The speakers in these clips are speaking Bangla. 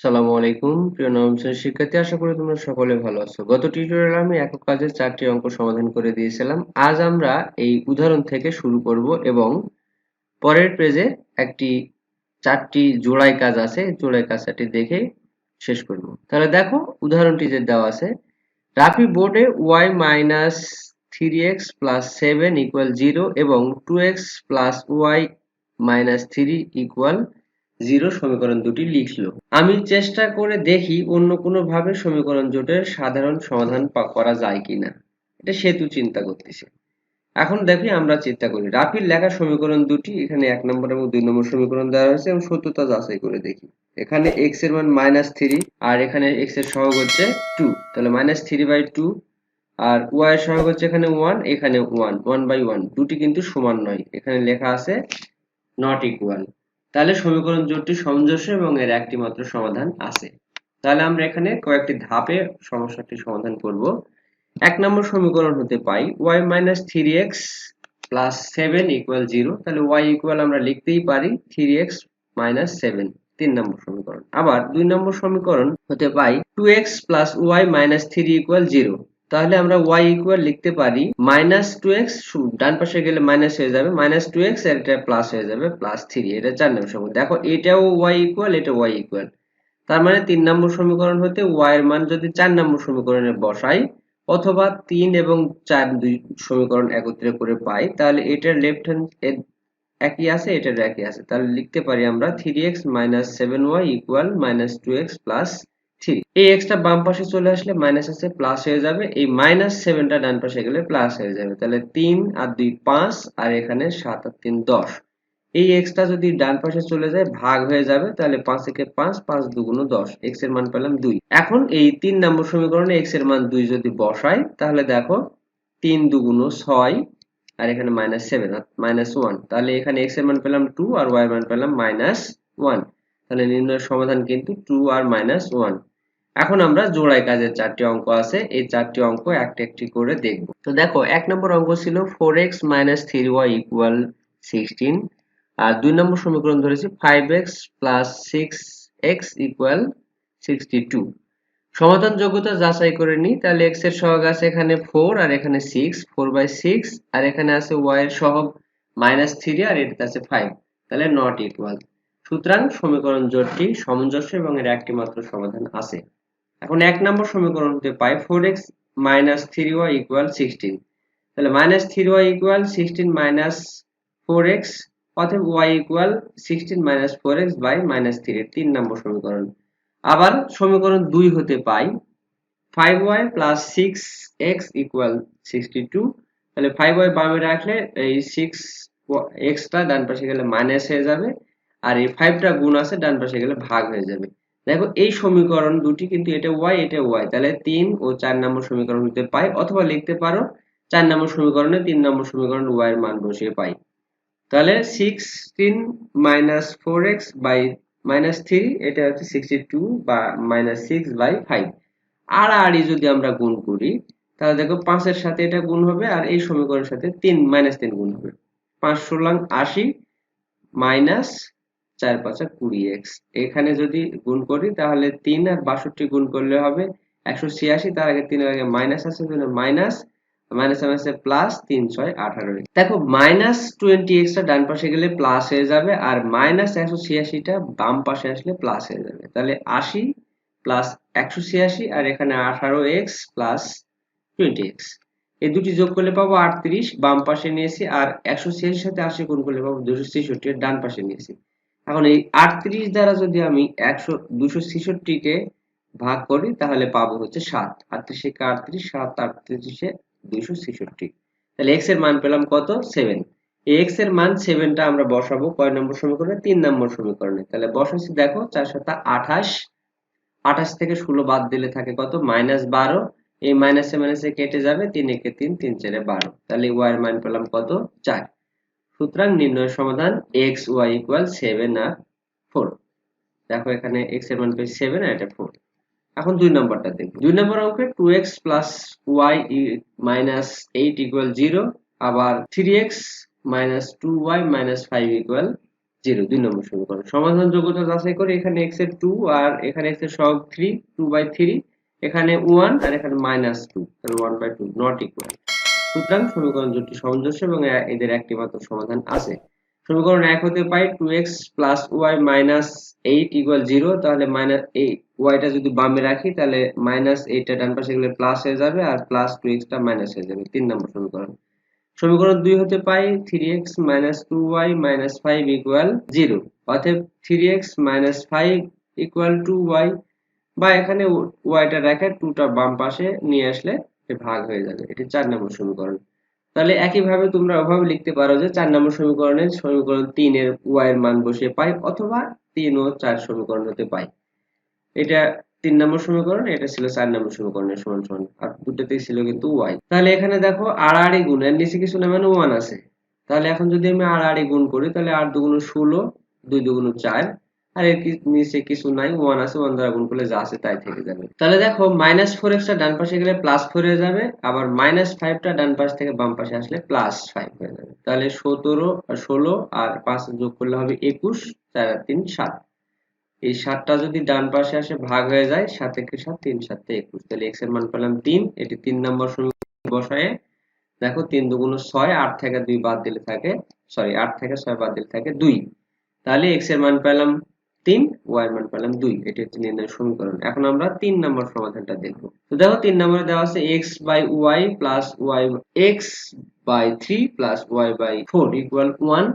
আসসালামু আলাইকুম, প্রিয় নবম শ্রেণির শিক্ষার্থী, আশা করি তোমরা সকলে ভালো আছো। গত টিউটোরিয়ালে আমি একক কাজের চারটি অঙ্ক সমাধান করে দিয়েছিলাম। আজ আমরা এই উদাহরণ থেকে শুরু করব এবং পরের পেজে একটি, চারটি জোড়াই কাজ আছে জোড়াই কাজটি দেখে শেষ করব। তাহলে দেখো, উদাহরণটি যে দেওয়া আছে, রাফি বোর্ডে y minus three x plus seven equal zero এবং two x plus y minus three equal zero সমীকরণ দুটি লিখলো। আমি চেষ্টা করে দেখি অন্য কোনো ভাবে সমীকরণ জোটের সাধারণ সমাধান করা যায় কিনা। এটা সেতু চিন্তা করতেছে। এখন দেখি আমরা চিন্তা করি। রাফির লেখা সমীকরণ দুটি, এখানে এক নম্বর এবং দুই নম্বর সমীকরণ দেওয়া হয়েছে এবং সত্যতা যাচাই করে দেখি। এখানে এক্সের মান মাইনাস থ্রি আর এখানে এক্সের সহগ হচ্ছে টু তাহলে মাইনাস থ্রি বাই টু আর ওয়াই এর সহগ হচ্ছে এখানে ওয়ান এখানে ওয়ান ওয়ান বাই ওয়ান দুটি কিন্তু সমান নয়। এখানে লেখা আছে নট ইকুয়াল তাহলে সমীকরণ জোটটি সামঞ্জস্য এবং এর একটি মাত্র সমাধান আছে। তাহলে আমরা এখানে কয়েকটি ধাপে সমস্যাটি সমাধান করব। এক নম্বর সমীকরণ হতে পাই y minus three x plus seven equal zero তাহলে y ইকুয়াল আমরা লিখতেই পারি থ্রি এক্স মাইনাস সেভেন তিন নম্বর সমীকরণ। আবার দুই নম্বর সমীকরণ হতে পাই two x plus y minus three equal zero তাহলে আমরা y ইকুয়াল লিখতে পারি মাইনাস টু এক্স ডান পাশে গেলে মাইনাস হয়ে যাবে মাইনাস টু এক্স আর এটা প্লাস হয়ে যাবে প্লাস থ্রি এটা চার নম্বর সমীকরণ। দেখো, এটাও y ইকুয়াল এটা y ইকুয়াল তার মানে তিন নম্বর সমীকরণ হতে y এর মান যদি চার নম্বর সমীকরণে বসাই, অথবা তিন এবং চার দুই সমীকরণ একত্রে করে পাই, তাহলে এটার লেফট হ্যান্ড একই আছে এটার একই আছে। তাহলে লিখতে পারি আমরা three x minus seven y equal minus two x plus three এই এক্সটা বাম পাশে চলে আসলে মাইনাস আছে প্লাস হয়ে যাবে। এই মাইনাস সেভেনটা ডান পাশে গেলে প্লাস হয়ে যাবে। তাহলে তিন আর দুই পাঁচ, আর এখানে সাত আর তিন দশ। এই এক্সটা যদি ডান পাশে চলে যায়, ভাগ হয়ে যাবে, তাহলে পাঁচ থেকে পাঁচ পাঁচ দুগুণ দশ। এক্সের মান পেলাম দুই। এখন এই তিন নম্বর সমীকরণে এক্সের মান দুই যদি বসাই, তাহলে দেখো তিন দুগুণ ছয়, আর এখানে মাইনাস সেভেন মাইনাস ওয়ান তাহলে এখানে এক্সের মান পেলাম টু আর ওয়াই মান পেলাম মাইনাস ওয়ান তাহলে নির্ণয়ের সমাধান কিন্তু টু আর মাইনাস ওয়ান এখন আমরা জোড়াই কাজের চারটি অঙ্ক আছে, এই চারটি অঙ্ক একটি একটি করে দেখব। তো দেখো, এক নম্বর অঙ্ক ছিল four x minus three y equal sixteen আর দুই নম্বর সমীকরণ ধরেছি five x plus six x equal sixty two সমাধান যোগ্যতা যাচাই করে নিই, তাহলে এক্সের সহগ আছে এখানে ফোর আর এখানে সিক্স ফোর বাই সিক্স আর এখানে আছে ওয়াই এর সহগ মাইনাস থ্রি আর এটাতে আছে ফাইভ তাহলে নট ইকুয়াল সুতরাং সমীকরণ জোটটি সামঞ্জস্য এবং এর একটি মাত্র সমাধান আছে। এখন এক নম্বর সমীকরণ হতে পাই four x minus three y equal sixteen. তাহলে minus three y equal sixteen minus four x, অতএব y equal sixteen minus four x by minus three তিন নম্বর সমীকরণ। আবার সমীকরণ দুই হতে পাই, five y plus six x equal sixty two. তাহলে ফাইভ ওয়াই বামে রাখলে এই সিক্স এক্সটা ডান পাশে গেলে মাইনাস হয়ে যাবে, আর এই ফাইভটা গুণ আছে ডান পাশে গেলে ভাগ হয়ে যাবে। দেখো, এই সমীকরণ দুটি কিন্তু এটা ওয়াই এটা ওয়াই তাহলে তিন ও চার নম্বর সমীকরণ হতে পাই, অথবা লিখতে পারো, চার নম্বর সমীকরণে তিন নম্বর সমীকরণ ওয়াই এর মান বসিয়ে পাই। তাহলে sixteen minus four x by minus three এটা হচ্ছে সিক্সটি টু বা মাইনাস সিক্স বাই ফাইভ আর আড়াআড়ি যদি আমরা গুণ করি, তাহলে দেখো পাঁচের সাথে এটা গুণ হবে, আর এই সমীকরণের সাথে তিন মাইনাস তিন গুণ হবে। পাঁচ ষোলাং আশি মাইনাস চার পাঁচা কুড়ি এক্স এখানে যদি গুণ করি, তাহলে তিন আর বাষট্টি গুণ করলে হবে একশো ছিয়াশি। তার আগে তিনের আগে মাইনাস আছে মাইনাস মাইনাস মাইনাসে প্লাস তিন, ছয়, আঠারো। দেখো মাইনাস টোয়েন্টি এক্সটা ডান পাশে গেলে প্লাস হয়ে যাবে আর মাইনাস একশো ছিয়াশিটা বাম পাশে আসলে প্লাস হয়ে যাবে। তাহলে আশি প্লাস একশো ছিয়াশি আর এখানে আঠারো এক্স প্লাস টোয়েন্টি এক্স এই দুটি যোগ করলে পাবো আটত্রিশ, বাম পাশে নিয়েছি আর একশো ছিয়াশির সাথে আশি গুণ করলে পাবো দুশো ছেষট্টি ডান পাশে নিয়েছি। এখন এই আটত্রিশ দ্বারা যদি আমি একশো, দুশো ছেষট্টিকে ভাগ করি, তাহলে পাবো হচ্ছে সাত। আটত্রিশে আটত্রিশ, সাত আটত্রিশে দুশো ছেষট্টি। তাহলে এক্সের মান পেলাম কত? সেভেন এক্সের মান সেভেনটা আমরা বসাবো। কয় নম্বর সমীকরণে? তিন নম্বর সমীকরণে। তাহলে বসাচ্ছি, দেখো, চার সাথে আঠাশ। আঠাশ থেকে ষোলো বাদ দিলে থাকে কত? মাইনাস বারো। এই মাইনাসে মাইনাসে কেটে যাবে, তিন একে তিন তিন চারে বারো। তাহলে ওয়াই এর মান পেলাম কত? চার। সুতরাং নির্ণয় সমাধান এক্স ওয়াই ইকুয়াল সেভেন আর ফোর দেখো এখানে এক্সের মান পেয়েছি সেভেন আর এটা ফোর এখন দুই নম্বরটা দেখি। দুই নম্বর অঙ্কে two x plus y minus eight equal zero আবার three x minus two y minus five equal zero দুই নম্বর সমীকরণ। সমাধান যোগ্যতা যাচাই করে এখানে এক্সের টু আর এখানে এক্সের সহগ থ্রি টু বাই থ্রি এখানে ওয়ান আর এখানে minus two one by two not equal সুতরাং সমীকরণ জোটটি সামঞ্জস্য এবং এদের একটি মাত্র সমাধান আছে। সমীকরণ এক হতে পাই two x plus y minus eight equal zero তাহলে মাইনাস এই ওয়াইটা যদি বামে রাখি, তাহলে মাইনাস এইটটা ডান পাশে গেলে প্লাস হয়ে যাবে আর প্লাস টু এক্সটা মাইনাস হয়ে যাবে। তিন নম্বর সমীকরণ। সমীকরণ দুই হতে পাই three x minus two y minus five equal zero অতএব three x minus five equal two y বা এখানে ওয়াইটা রেখে টুটা বাম পাশে নিয়ে আসলে ভাগ হয়ে যাবে, এটি চার নম্বর সমীকরণ। তাহলে একইভাবে তোমরা ওভাবে লিখতে পারো যে চার নম্বর সমীকরণের সমীকরণ তিনের ওয়াই এর মান বসিয়ে পাই অথবা তিন ও চার সমীকরণ হতে পাই। এটা তিন নম্বর সমীকরণ, এটা ছিল চার নম্বর সমীকরণের সমান সমান, আর দুটোতেই ছিল কিন্তু ওয়াই তাহলে এখানে দেখো আড়াআড়ি গুণ এর নিচে কিছু না মানে ওয়ান আছে। তাহলে এখন যদি আমি আড়াআড়ি গুণ করি, তাহলে আট দুগুণ ষোলো, দুই দুগুণ চার আর এর নিচে কিছু নাই ওয়ান আছে ওয়ান দ্বারা গুণ করলে যা আছে তাই থেকে যাবে। তাহলে দেখো মাইনাস ফোর এক্সটা ডান পাশে গেলে প্লাস ফোর হয়ে যাবে, আবার মাইনাস ফাইভটা ডান পাশ থেকে বাম পাশে আসলে প্লাস ফাইভ হয়ে যাবে। তাহলে সতেরো, ষোলো আর পাঁচ যোগ করলে হবে একুশ, চার তিন, সাত। এই সাতটা যদি ডান পাশে আসে, ভাগ হয়ে যায়, সাত একে সাত, তিন, সাতে একুশ। তাহলে এক্সের মান পেলাম তিন, এটি তিন নম্বর সমীকরণ বসায়ে, দেখো তিন দুগুণ ছয়, আট থেকে দুই বাদ দিলে থাকে সরি আট থেকে ছয় বাদ দিলে থাকে দুই। তাহলে এক্সের মান পেলাম তিন ওয়াই এর মান পেলাম দুই। এটি হচ্ছে নির্ণয় সমীকরণ। এখন আমরা তিন নম্বর সমাধানটা দেখব। তো দেখো, তিন নম্বরে দেওয়া আছে x by y plus y x by three plus y by four equal one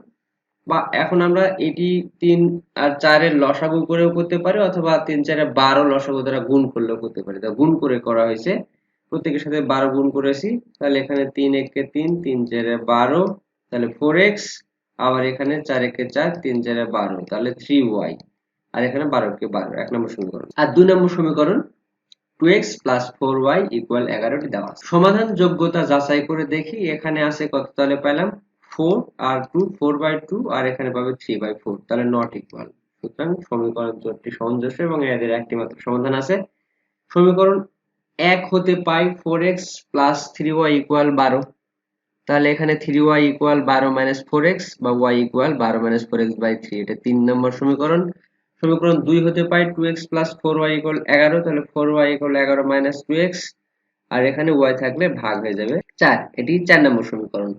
বা এখন আমরা এটি তিন আর চারের লসাগু করেও করতে পারি, অথবা তিন চারে বারো লসাগু দ্বারা গুণ করলেও করতে পারি। তা গুণ করে করা হয়েছে। প্রত্যেকের সাথে বারো গুণ করেছি। তাহলে এখানে তিন একে তিন তিন চারে বারো, তাহলে ফোর এক্স আবার এখানে চার একে চার, তিন চারে বারো, তাহলে থ্রি ওয়াই আর এখানে বারো কে বারো, এক নম্বর সমীকরণ। আর দুই নম্বর সমীকরণ two x plus four y equal এগারোটি দেওয়া সমাধান যোগ্যতা যাচাই করে দেখি, এখানে আছে কত তাহলে পেলাম ফোর আর টু ফোর বাই টু আর এখানে পাবে থ্রি বাই ফোর তাহলে নট ইকুয়াল সুতরাং সমীকরণ জোটটি সামঞ্জস্য এবং এদের একটি মাত্র সমাধান আছে। সমীকরণ এক হতে পাই four x plus three y equal বারো। তাহলে এখানে থ্রি ওয়াই ইকুয়াল বারো মাইনাস ফোর এক্স বা ওয়াই ইকুয়াল বারো minus four x by three এটা তিন নম্বর সমীকরণ। সমীকরণ দুই হতে পাই two x plus four y equal এগারো, তাহলে ফোর ওয়াই ইকুয়াল এগারো মাইনাস টু এক্স আর এখানে ওয়াই থাকলে ভাগ হয়ে যাবে চার। এটি চার নম্বর সমীকরণ।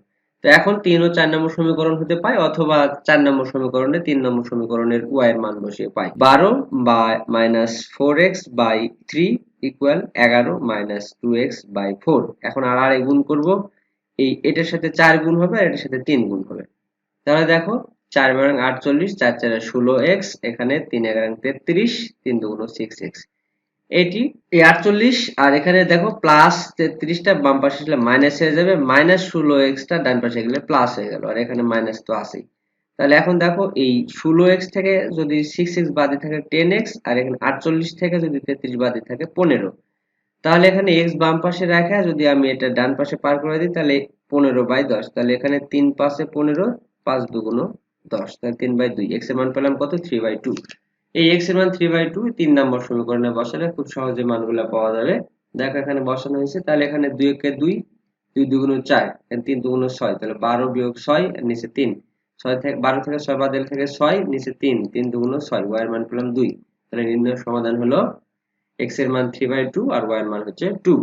তো এখন তিন ও চার নম্বর সমীকরণ হতে পাই, অথবা চার নম্বর সমীকরণে তিন নম্বর সমীকরণের ওয়াই এর মান বসিয়ে পাই। বারো বা minus four x by three equal এগারো minus two x by four এখন আর আর গুণ করব, এই এটার সাথে চার গুণ হবে, আর এটার সাথে তিন গুণ হবে। তাহলে দেখো চার বারং আটচল্লিশ, চার চারে ষোলো এক্স এখানে তিন এগারো তেত্রিশ, তিন দুগুণ সিক্স এক্স এটি এই আটচল্লিশ, আর এখানে দেখো প্লাস তেত্রিশটা বাম পাশে আসলে মাইনাস হয়ে যাবে মাইনাস ষোলো এক্সটা ডান পাশে গেলে প্লাস হয়ে গেল, আর এখানে মাইনাস তো আছেই। তাহলে এখন দেখো এই ষোলো এক্স থেকে যদি সিক্স এক্স বাদে থাকে টেন এক্স আর এখানে আটচল্লিশ থেকে যদি তেত্রিশ বাদে থাকে পনেরো। তাহলে এখানে এক্স বাম পাশে রাখা, যদি আমি এটা ডান পাশে পার করে দিই, তাহলে পনেরো বাই দশ, তাহলে এখানে তিন পাশে পনেরো, পাঁচ দুগুণ দশ, তাহলে তিন বাই দুই এক্সের মান পেলাম কত? থ্রি বাই টু এই এক্সের মান থ্রি বাই টু তিন নম্বর সমীকরণে বসালে খুব সহজে মানগুলো পাওয়া যাবে। দেখো এখানে বসানো হয়েছে, তাহলে এখানে দুই একে দুই দুই দুগুণ চার তিন দুগুণ ছয়, তাহলে বারো বিয়োগ ছয় নিচে তিন। ছয় থেকে, বারো থেকে ছয় বাদ দিলে থেকে ছয় নিচে তিন তিন দুগুণ ছয় ওয়াই এর মান পেলাম দুই। তাহলে নির্ণয় সমাধান হলো এক্সের মান থ্রি বাই টু আর ওয়াই এর মান হচ্ছে টু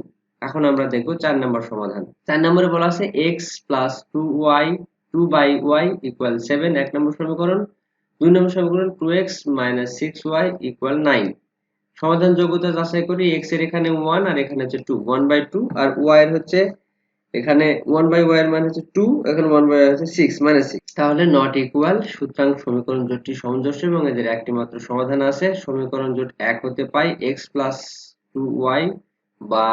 এখন আমরা দেখব চার নম্বর সমাধান। চার নম্বরে বলা আছে x plus two y two by y equal seven এক নম্বর সমীকরণ, দুই নম্বর সমীকরণ two x minus six y equal nine সমাধান যোগ্যতা যাচাই করি এক্সের এখানে ওয়ান আর এখানে হচ্ছে টু ওয়ান বাই টু আর ওয়াই এর হচ্ছে এখানে ওয়ান বাই ওয়াই এর মান হচ্ছে টু এখানে ওয়ান বাই হচ্ছে সিক্স মানে সিক্স তাহলে নট ইকুয়াল সুতরাং সমীকরণ জোটটি সামঞ্জস্য এবং এদের একটি মাত্র সমাধান আছে। সমীকরণ জোট এক হতে পাই এক্স প্লাস টু ওয়াই বা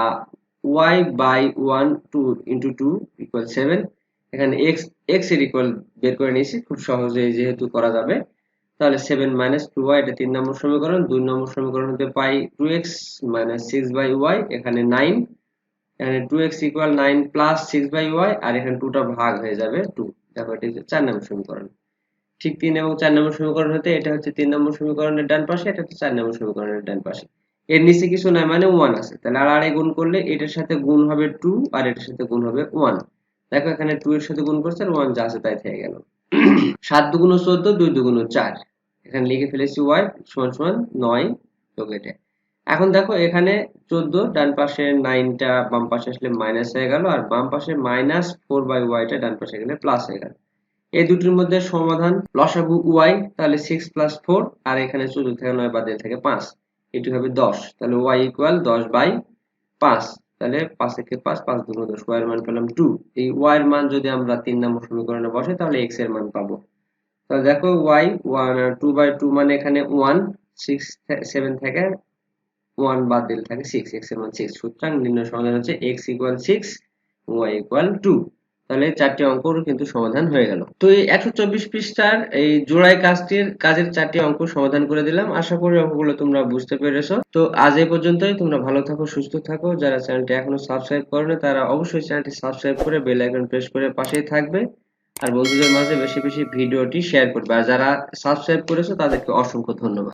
y by one two into two seven এখানে এক্স এক্সের ইকুয়াল বের করে নিয়েছি, খুব সহজে যেহেতু করা যাবে। তাহলে সেভেন মাইনাস টু ওয়াই এটা তিন নম্বর সমীকরণ, দুই নম্বর সমীকরণ হতে পাই two x minus six by y এখানে নাইন এখানে two x equal nine plus six by y আর এখানে টুটা ভাগ হয়ে যাবে টু দেখো, এটা হচ্ছে চার নম্বর সমীকরণ। ঠিক তিন এবং চার নম্বর সমীকরণ হতে, এটা হচ্ছে তিন নম্বর সমীকরণের ডান পাশে, এটা হচ্ছে চার নম্বর সমীকরণের ডান পাশে। এর নিচে কিছু নাই মানে ওয়ান আছে। তাহলে আর আড়াই গুণ করলে এটার সাথে গুণ হবে টু আর এটার সাথে গুণ হবে ওয়ান দেখো, এখানে টু এর সাথে গুণ করছে ওয়ান যা আছে তাই থেকে গেল। সাত দুগুণ চোদ্দ, দুই দুগুণ চার। এখানে লিখে ফেলেছি ওয়াই সমান সমান নয় যোগ এটা এখন দেখো, এখানে চোদ্দ, ডান পাশে নাইনটা বাম পাশে আসলে মাইনাস হয়ে গেল, আর বাম পাশে মাইনাস ফোর বাই ওয়াইটা ডান পাশে গেলে প্লাস হয়ে গেল। এই দুটির মধ্যে সমাধান, লসাগু ওয়াই তাহলে সিক্স প্লাস ফোর আর এখানে চোদ্দ থেকে নয় বাদ থাকে পাঁচ। এটি হবে দশ, তাহলে ওয়াই ইকুয়াল দশ বাই পাঁচ। তাহলে পাঁচ একে পাঁচ পাঁচ দুগুণ দশ ওয়াই এর মান পেলাম টু এই ওয়াই এর মান যদি আমরা তিন নম্বর সমীকরণে বসে তাহলে এক্সের মান পাবো। তাহলে দেখো y one two by two মানে এখানে ওয়ান সিক্স সেভেন থেকে ওয়ান বাদ দিলে থাকে সিক্স এক্সের মান সিক্স সুতরাং নির্ণয় সমাধান হচ্ছে x equal six y equal two তাহলে চারটি অঙ্কর কিন্তু সমাধান হয়ে গেল। তো এই একশো চব্বিশ পৃষ্ঠার এই জোড়াই কাজটির, কাজের চারটি অঙ্ক সমাধান করে দিলাম। আশা করি অঙ্কগুলো তোমরা বুঝতে পেরেছ। তো আজ এই পর্যন্তই। তোমরা ভালো থাকো, সুস্থ থাকো। যারা চ্যানেলটি এখনও সাবস্ক্রাইব করোনি, তারা অবশ্যই চ্যানেলটি সাবস্ক্রাইব করে বেল আইকন প্রেস করে পাশেই থাকবে। আর বন্ধুদের মাঝে বেশি বেশি ভিডিওটি শেয়ার করবে। আর যারা সাবস্ক্রাইব করেছ, তাদেরকে অসংখ্য ধন্যবাদ।